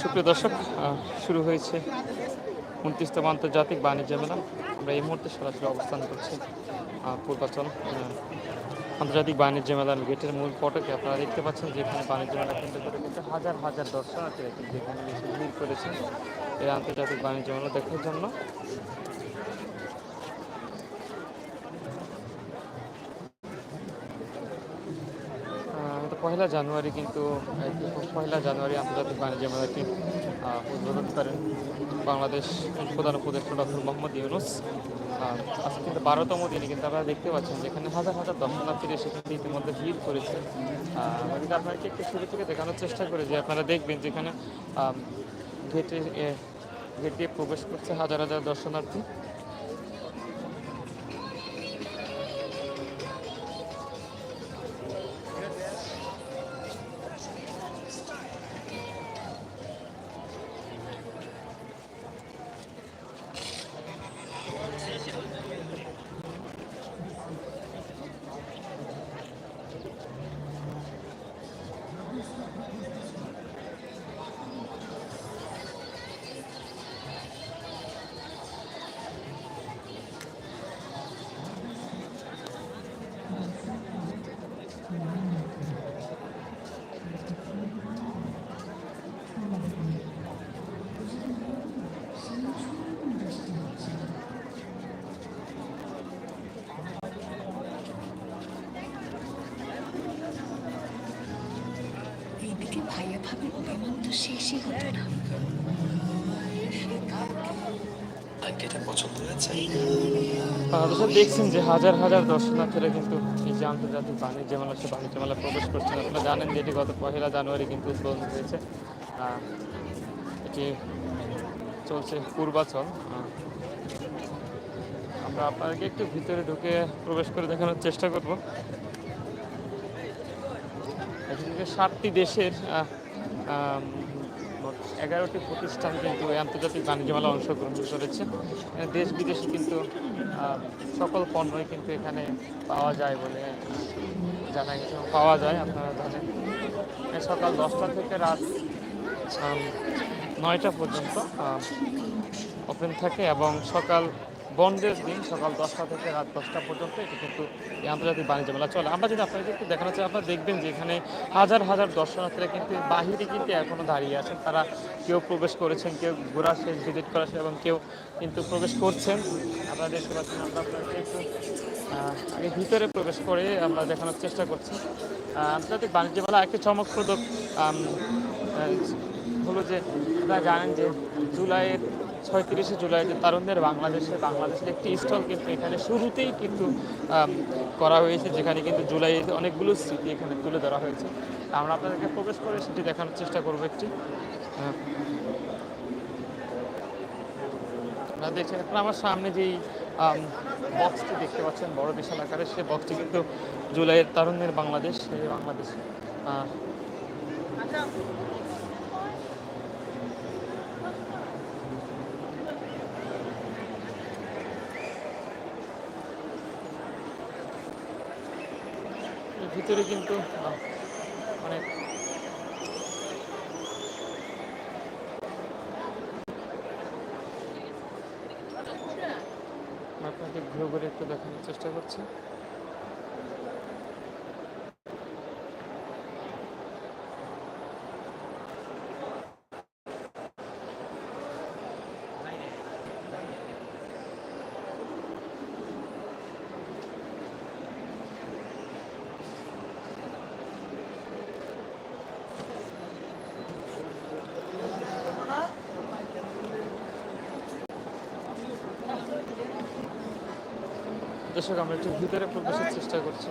সুপ্রিয় দর্শক শুরু হয়েছে উনত্রিশতম আন্তর্জাতিক বাণিজ্য মেলা। আমরা এই মুহূর্তে সরাসরি অবস্থান করছি পূর্বাচল আন্তর্জাতিক বাণিজ্য মেলার গেটের মূল ফটকে। আপনারা দেখতে পাচ্ছেন যেখানে বাণিজ্য মেলা কেন্দ্র করে কিন্তু হাজার হাজার দর্শনার্থীরা কিন্তু এখানে ভিড় করেছেন। এই আন্তর্জাতিক বাণিজ্য মেলা দেখার জন্য আহ, তো পয়লা জানুয়ারি কিন্তু পয়লা জানুয়ারি আন্তর্জাতিক বাণিজ্য মেলাটি উদ্বোধন করেন বাংলাদেশ প্রধান উপদেষ্টা ডক্টর মোহাম্মদ ইউনুস। আজকে কিন্তু বারোতম দিনে কিন্তু আপনারা দেখতে পাচ্ছেন যেখানে হাজার হাজার দর্শনার্থীরা কিন্তু ইতিমধ্যে ভিড় করেছে। আমরা কিন্তু আপনাকে একটু শুরু থেকে দেখানোর চেষ্টা করি যে আপনারা দেখবেন যেখানে আম, গেটে গেট দিয়ে প্রবেশ করছে হাজার হাজার দর্শনার্থী। দেখছেন যে হাজার হাজার দর্শনার্থীরা কিন্তু এই যে আন্তর্জাতিক বাণিজ্য মেলা সে বাণিজ্য মেলা প্রবেশ করছেন। আপনারা জানেন যে এটি গত পহেলা জানুয়ারি কিন্তু উদ্বোধন হয়েছে। এটি চলছে পূর্বাচল। আমরা আপনাদেরকে একটু ভিতরে ঢুকে প্রবেশ করে দেখানোর চেষ্টা করব। এখানে সাতটি দেশের এগারোটি প্রতিষ্ঠান কিন্তু এই আন্তর্জাতিক বাণিজ্য মেলা অংশগ্রহণ করেছে। দেশ বিদেশে কিন্তু সকল পণ্যই কিন্তু এখানে পাওয়া যায় বলে জানা গেছে পাওয়া যায় আপনারা জানেন। সকাল দশটা থেকে রাত নয়টা পর্যন্ত ওপেন থাকে এবং সকাল বন্ধের দিন সকাল দশটা থেকে রাত দশটা পর্যন্ত এটি কিন্তু এই আন্তর্জাতিক বাণিজ্য মেলা চলে। আমরা যদি আপনাদের একটু দেখানো চাই, আপনারা দেখবেন যে এখানে হাজার হাজার দর্শনার্থীরা কিন্তু বাহিরে কিন্তু এখনও দাঁড়িয়ে আছেন। তারা কেউ প্রবেশ করেছেন, কেউ ঘোরা শেষ ভিজিট করা শেষ এবং কেউ কিন্তু প্রবেশ করছেন। আপনারা দেখতে পাচ্ছেন, আমরা আপনাকে একটু আগে ভিতরে প্রবেশ করে আমরা দেখানোর চেষ্টা করছি। আন্তর্জাতিক বাণিজ্য মেলা একটি চমকপ্রদ হলো যে আপনারা জানেন যে জুলাইয়ের ছয়ত্রিশে জুলাই যে তারুণদের বাংলাদেশে, বাংলাদেশের একটি স্টল কিন্তু এখানে শুরুতেই কিন্তু করা হয়েছে, যেখানে কিন্তু জুলাইয়ের অনেকগুলো স্মৃতি এখানে তুলে ধরা হয়েছে। আমরা আপনাদেরকে প্রবেশ করে সেটি দেখানোর চেষ্টা করব একটি। দেখছেন, এখন আমার সামনে যেই বক্সটি দেখতে পাচ্ছেন, বড় বিশাল আকারের সেই বক্সটি কিন্তু জুলাইয়ের তারুণ্যের বাংলাদেশ, সেই বাংলাদেশ ভিতরে কিন্তু অনেক। আপনাকে ঘুরে ঘুরে একটু দেখানোর চেষ্টা করছি। দর্শক আমরা একটু ভিতরে প্রবেশের চেষ্টা করছি।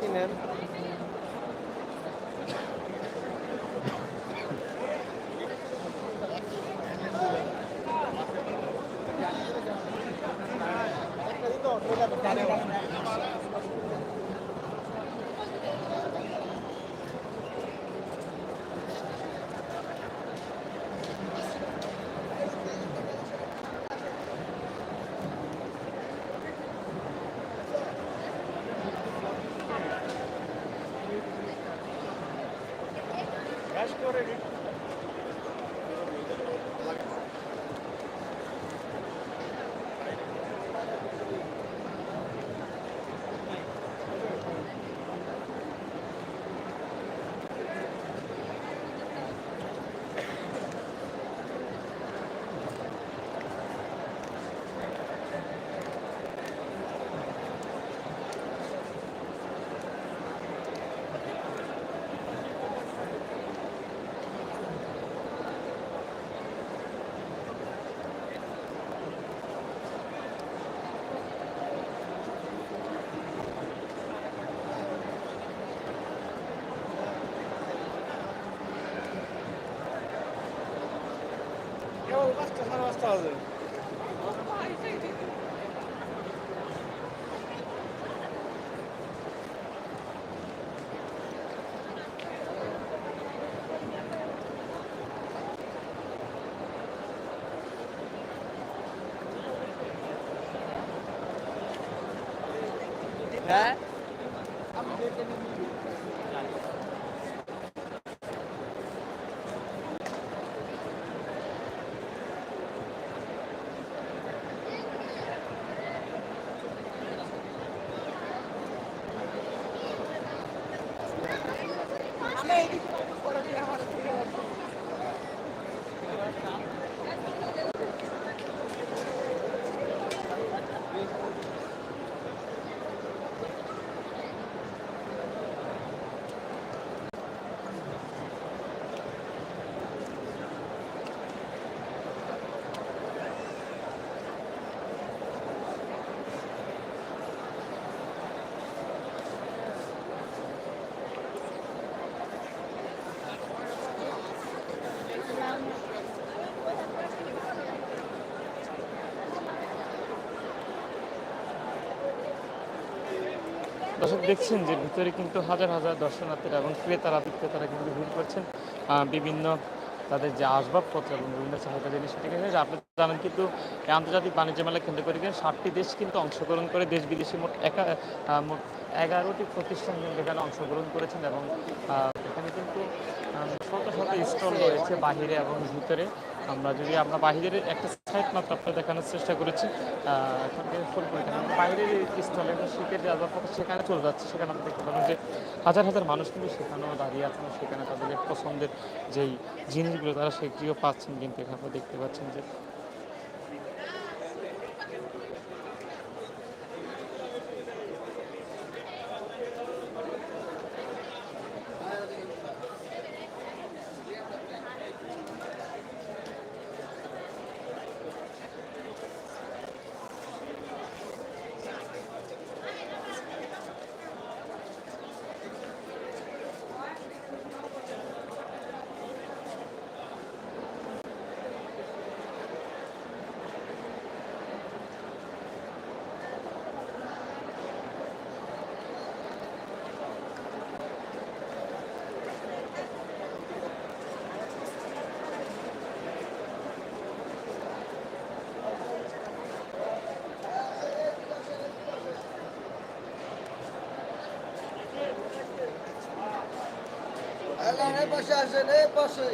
พี่เน้นการเดิน tadı. He? দর্শক দেখছেন যে ভিতরে কিন্তু হাজার হাজার দর্শনার্থীরা এবং ক্রেতারা, বিক্রেতারা কিন্তু ভিড় করছেন বিভিন্ন তাদের যে আসবাবপত্র এবং বিভিন্ন চাহিদা জিনিস ঠিক আছে আপনি জানেন কিন্তু আন্তর্জাতিক বাণিজ্য মেলা কেন্দ্র করে কিন্তু ষাটটি দেশ কিন্তু অংশগ্রহণ করে, দেশ বিদেশি মোট একা মোট এগারোটি প্রতিষ্ঠান কিন্তু এখানে অংশগ্রহণ করেছেন এবং স্টল রয়েছে বাহিরে এবং ভিতরে আমরা যদি আমরা বাহিরের একটা সাইড মাত্র আপনার দেখানোর চেষ্টা করেছি এখন। বাইরের স্টলে শীতের আসবাবপত্র সেখানে চলে যাচ্ছে সেখানে আমরা দেখতে পাবেন যে হাজার হাজার মানুষ কিন্তু সেখানেও দাঁড়িয়ে আছেন সেখানে তাদের পছন্দের যেই জিনিসগুলো তারা সেগুলিও পাচ্ছেন কিন্তু এখানে দেখতে পাচ্ছেন যে আসেন এই পাশে।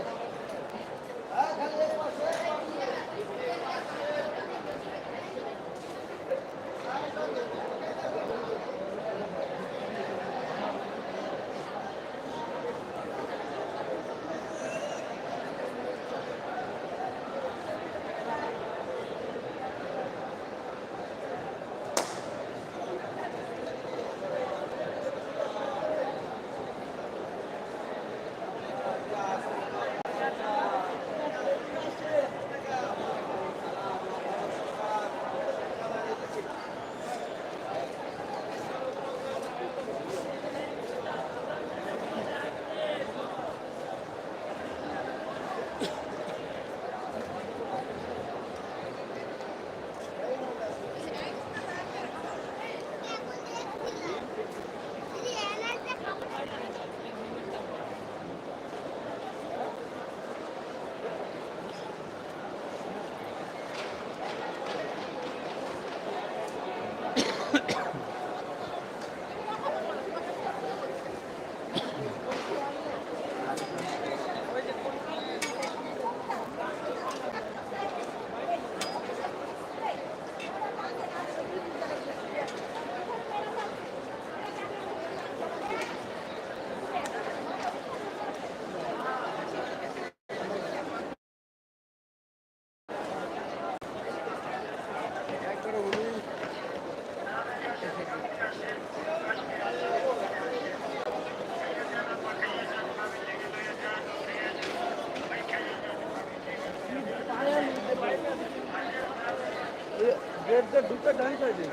গেট দিয়ে ঢুকে ডান সাইডে